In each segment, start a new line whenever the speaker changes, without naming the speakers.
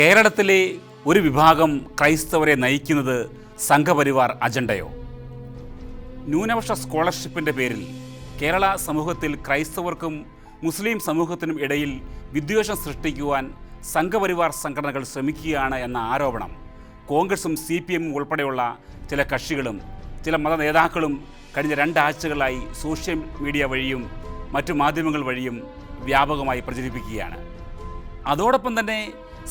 കേരളത്തിലെ ഒരു വിഭാഗം ക്രൈസ്തവരെ നയിക്കുന്നത് സംഘപരിവാർ അജണ്ടയോ? ന്യൂനപക്ഷ സ്കോളർഷിപ്പിന്റെ പേരിൽ കേരള സമൂഹത്തിൽ ക്രൈസ്തവർക്കും മുസ്ലിം സമൂഹത്തിനും ഇടയിൽ വിദ്വേഷം സൃഷ്ടിക്കുവാൻ സംഘപരിവാർ സംഘടനകൾ ശ്രമിക്കുകയാണ് എന്ന ആരോപണം കോൺഗ്രസും സി പി എമ്മും ഉൾപ്പെടെയുള്ള ചില കക്ഷികളും ചില മത നേതാക്കളും കഴിഞ്ഞ രണ്ടാഴ്ചകളായി സോഷ്യൽ മീഡിയ വഴിയും മറ്റു മാധ്യമങ്ങൾ വഴിയും വ്യാപകമായി പ്രചരിപ്പിക്കുകയാണ്. അതോടൊപ്പം തന്നെ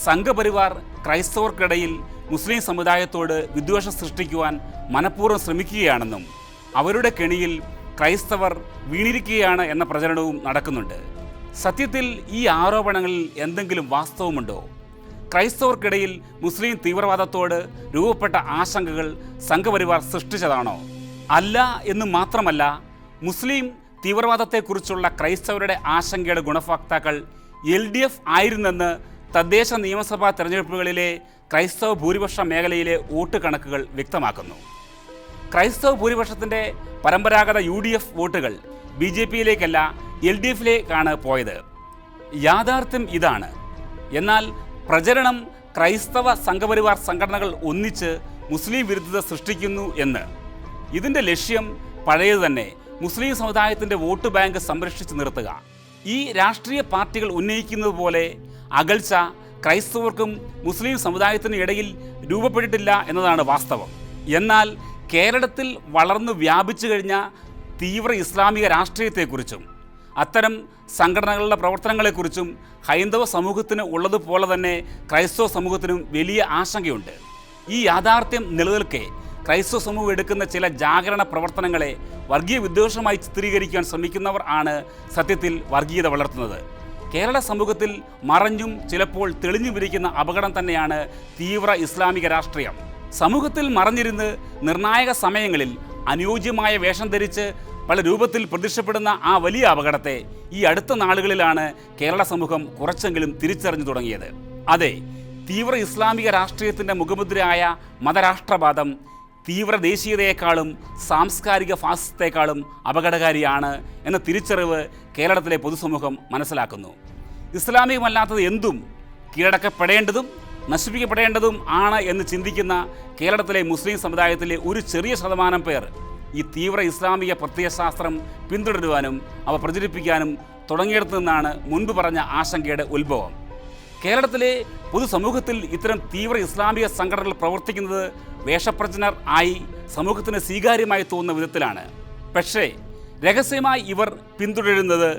സംഘപരിവാർ ക്രൈസ്തവർക്കിടയിൽ മുസ്ലിം സമുദായത്തോട് വിദ്വേഷം സൃഷ്ടിക്കുവാൻ മനഃപൂർവം ശ്രമിക്കുകയാണെന്നും അവരുടെ കെണിയിൽ ക്രൈസ്തവർ വീണിരിക്കുകയാണ് എന്ന പ്രചരണവും നടക്കുന്നുണ്ട്. സത്യത്തിൽ ഈ ആരോപണങ്ങളിൽ എന്തെങ്കിലും വാസ്തവമുണ്ടോ? ക്രൈസ്തവർക്കിടയിൽ മുസ്ലിം തീവ്രവാദത്തോട് രൂപപ്പെട്ട ആശങ്കകൾ സംഘപരിവാർ സൃഷ്ടിച്ചതാണോ? അല്ല എന്ന് മാത്രമല്ല മുസ്ലിം തീവ്രവാദത്തെക്കുറിച്ചുള്ള ക്രൈസ്തവരുടെ ആശങ്കയുടെ ഗുണഭോക്താക്കൾ എൽ ഡി എഫ് ആയിരുന്നെന്ന് തദ്ദേശ നിയമസഭാ തെരഞ്ഞെടുപ്പുകളിലെ ക്രൈസ്തവ ഭൂരിപക്ഷ മേഖലയിലെ വോട്ട് കണക്കുകൾ വ്യക്തമാക്കുന്നു. ക്രൈസ്തവ ഭൂരിപക്ഷത്തിന്റെ പരമ്പരാഗത യു ഡി എഫ് വോട്ടുകൾ ബി ജെ പിയിലേക്കല്ല എൽ ഡി എഫിലേക്കാണ് പോയത്. യാഥാർത്ഥ്യം ഇതാണ്. എന്നാൽ പ്രചരണം ക്രൈസ്തവ സംഘപരിവാർ സംഘടനകൾ ഒന്നിച്ച് മുസ്ലിം വിരുദ്ധത സൃഷ്ടിക്കുന്നു എന്ന്. ഇതിന്റെ ലക്ഷ്യം പഴയത് തന്നെ മുസ്ലിം സമുദായത്തിന്റെ വോട്ട് ബാങ്ക് സംരക്ഷിച്ചു നിർത്തുക. ഈ രാഷ്ട്രീയ പാർട്ടികൾ ഉന്നയിക്കുന്നത് പോലെ അകൽച്ച ക്രൈസ്തവർക്കും മുസ്ലിം സമുദായത്തിനും ഇടയിൽ രൂപപ്പെട്ടിട്ടില്ല എന്നതാണ് വാസ്തവം. എന്നാൽ കേരളത്തിൽ വളർന്നു വ്യാപിച്ചു കഴിഞ്ഞ തീവ്ര ഇസ്ലാമിക രാഷ്ട്രീയത്തെക്കുറിച്ചും അത്തരം സംഘടനകളുടെ പ്രവർത്തനങ്ങളെക്കുറിച്ചും ഹൈന്ദവ സമൂഹത്തിന് ഉള്ളതുപോലെ തന്നെ ക്രൈസ്തവ സമൂഹത്തിനും വലിയ ആശങ്കയുണ്ട്. ഈ യാഥാർത്ഥ്യം നിലനിൽക്കെ ക്രൈസ്തവ സമൂഹം എടുക്കുന്ന ചില ജാഗരണ പ്രവർത്തനങ്ങളെ വർഗീയ വിദ്വേഷമായി ചിത്രീകരിക്കാൻ ശ്രമിക്കുന്നവർ ആണ് സത്യത്തിൽ വർഗീയത വളർത്തുന്നത്. കേരള സമൂഹത്തിൽ മറഞ്ഞും ചിലപ്പോൾ തെളിഞ്ഞു വിരിക്കുന്ന അപകടം തന്നെയാണ് തീവ്ര ഇസ്ലാമിക രാഷ്ട്രീയം. സമൂഹത്തിൽ മറഞ്ഞിരുന്ന് നിർണായക സമയങ്ങളിൽ അനുയോജ്യമായ വേഷം ധരിച്ച് പല രൂപത്തിൽ പ്രത്യക്ഷപ്പെടുന്ന ആ വലിയ അപകടത്തെ ഈ അടുത്ത നാളുകളിലാണ് കേരള സമൂഹം കുറച്ചെങ്കിലും തിരിച്ചറിഞ്ഞു തുടങ്ങിയത്. അതെ തീവ്ര ഇസ്ലാമിക രാഷ്ട്രീയത്തിന്റെ മുഖമുദ്രയായ മതരാഷ്ട്രവാദം തീവ്ര ദേശീയതയേക്കാളും സാംസ്കാരിക ഫാസിസത്തെക്കാളും അപകടകാരിയാണ് എന്ന തിരിച്ചറിവ് കേരളത്തിലെ പൊതുസമൂഹം മനസ്സിലാക്കുന്നു. ഇസ്ലാമികമല്ലാത്തത് എന്തും കീഴടക്കപ്പെടേണ്ടതും നശിപ്പിക്കപ്പെടേണ്ടതും ആണ് എന്ന് ചിന്തിക്കുന്ന കേരളത്തിലെ മുസ്ലിം സമുദായത്തിലെ ഒരു ചെറിയ ശതമാനം പേർ ഈ തീവ്ര ഇസ്ലാമിക പ്രത്യയശാസ്ത്രം പിന്തുടരുവാനും അവ പ്രചരിപ്പിക്കാനും തുടങ്ങിയിടത്തു നിന്നാണ് മുൻപ് പറഞ്ഞ ആശങ്കയുടെ ഉത്ഭവം. കേരളത്തിലെ പൊതുസമൂഹത്തിൽ ഇത്തരം തീവ്ര ഇസ്ലാമിക സംഘടനകൾ പ്രവർത്തിക്കുന്നത് വേഷപ്രചനർ ആയി സമൂഹത്തിന് സ്വീകാര്യമായി തോന്നുന്ന വിധത്തിലാണ്. പക്ഷേ രഹസ്യമായി ഇവർ പിന്തുടരുന്നത്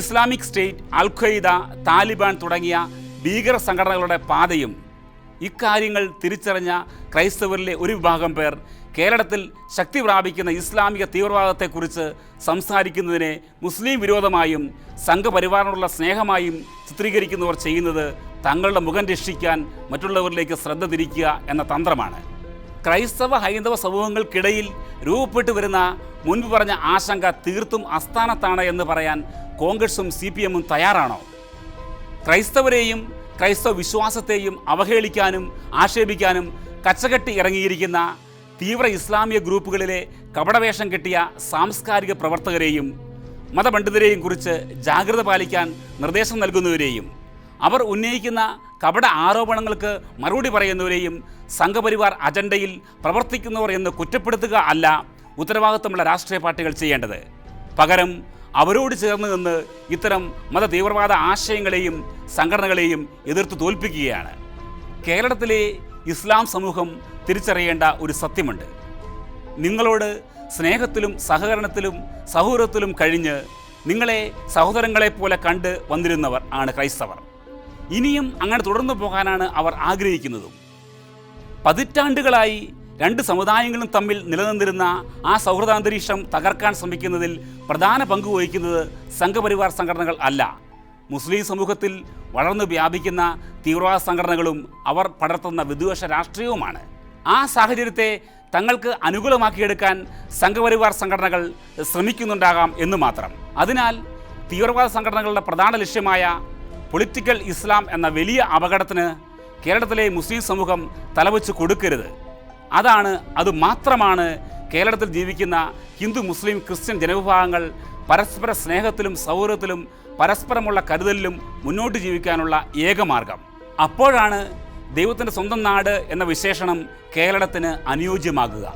Islamic State Al Qaeda Taliban തുടങ്ങിയ ഭീകര സംഘടനകളുടെ പാതയും ഇക്കാര്യങ്ങൾ തിരിച്ചറിഞ്ഞ ക്രൈസ്തവരിലെ ഒരു വിഭാഗം പേർ കേരളത്തിൽ ശക്തി പ്രാപിക്കുന്ന ഇസ്ലാമിക തീവ്രവാദത്തെക്കുറിച്ച് സംസാരിക്കുന്നതിനെ മുസ്ലിം വിരോധമായും സംഘപരിവാറിനുള്ള സ്നേഹമായും ചിത്രീകരിക്കുന്നവർ ചെയ്യുന്നത് തങ്ങളുടെ മുഖം രക്ഷിക്കാൻ മറ്റുള്ളവരിലേക്ക് ശ്രദ്ധ തിരിക്കുക എന്ന തന്ത്രമാണ്. ക്രൈസ്തവ ഹൈന്ദവ സമൂഹങ്ങൾക്കിടയിൽ രൂപപ്പെട്ടു വരുന്ന മുൻപ് പറഞ്ഞ ആശങ്ക തീർത്തും അസ്ഥാനത്താണ് എന്ന് പറയാൻ കോൺഗ്രസും സി പി എമ്മും തയ്യാറാണോ? ക്രൈസ്തവരെയും ക്രൈസ്തവ വിശ്വാസത്തെയും അവഹേളിക്കാനും ആക്ഷേപിക്കാനും കച്ചകെട്ടി ഇറങ്ങിയിരിക്കുന്ന തീവ്ര ഇസ്ലാമിക ഗ്രൂപ്പുകളിലെ കപടവേഷം കെട്ടിയ സാംസ്കാരിക പ്രവർത്തകരെയും മതപണ്ഡിതരെയും കുറിച്ച് ജാഗ്രത പാലിക്കാൻ നിർദ്ദേശം നൽകുന്നവരെയും. അവർ ഉന്നയിക്കുന്ന കപട ആരോപണങ്ങൾക്ക് മറുപടി പറയുന്നവരെയും സംഘപരിവാർ അജണ്ടയിൽ പ്രവർത്തിക്കുന്നവർ എന്ന് കുറ്റപ്പെടുത്തുക അല്ല ഉത്തരവാദിത്തമുള്ള രാഷ്ട്രീയ പാർട്ടികൾ ചെയ്യേണ്ടത്. പകരം അവരോട് ചേർന്ന് നിന്ന് ഇത്തരം മത തീവ്രവാദ ആശയങ്ങളെയും സംഘടനകളെയും എതിർത്ത് തോൽപ്പിക്കുകയാണ്. കേരളത്തിലെ ഇസ്ലാം സമൂഹം തിരിച്ചറിയേണ്ട ഒരു സത്യമുണ്ട്. നിങ്ങളോട് സ്നേഹത്തിലും സഹകരണത്തിലും സൗഹൃദത്തിലും കഴിഞ്ഞ് നിങ്ങളെ സഹോദരങ്ങളെപ്പോലെ കണ്ട് വന്നിരുന്നവർ ആണ് ക്രൈസ്തവർ. ഇനിയും അങ്ങനെ തുടർന്നു പോകാനാണ് അവർ ആഗ്രഹിക്കുന്നതും. പതിറ്റാണ്ടുകളായി രണ്ട് സമുദായങ്ങളും തമ്മിൽ നിലനിന്നിരുന്ന ആ സൗഹൃദാന്തരീക്ഷം തകർക്കാൻ ശ്രമിക്കുന്നതിൽ പ്രധാന പങ്ക് വഹിക്കുന്നത് സംഘപരിവാർ സംഘടനകൾ അല്ല. മുസ്ലിം സമൂഹത്തിൽ വളർന്നു വ്യാപിക്കുന്ന തീവ്രവാദ സംഘടനകളും അവർ പടർത്തുന്ന വിദ്വേഷ രാഷ്ട്രീയവുമാണ്. ആ സാഹചര്യത്തെ തങ്ങൾക്ക് അനുകൂലമാക്കിയെടുക്കാൻ സംഘപരിവാർ സംഘടനകൾ ശ്രമിക്കുന്നുണ്ടാകാം എന്ന് മാത്രം. അതിനാൽ തീവ്രവാദ സംഘടനകളുടെ പ്രധാന ലക്ഷ്യമായ പൊളിറ്റിക്കൽ ഇസ്ലാം എന്ന വലിയ അപകടത്തിന് കേരളത്തിലെ മുസ്ലിം സമൂഹം തലവെച്ച് കൊടുക്കരുത്. അതാണ് അത് മാത്രമാണ് കേരളത്തിൽ ജീവിക്കുന്ന ഹിന്ദു മുസ്ലിം ക്രിസ്ത്യൻ ജനവിഭാഗങ്ങൾ പരസ്പര സ്നേഹത്തിലും സൗഹൃദത്തിലും പരസ്പരമുള്ള കരുതലിലും മുന്നോട്ട് ജീവിക്കാനുള്ള ഏക മാർഗം. അപ്പോഴാണ് ദൈവത്തിന്റെ സ്വന്തം നാട് എന്ന വിശേഷണം കേരളത്തിന് അനുയോജ്യമാകുക.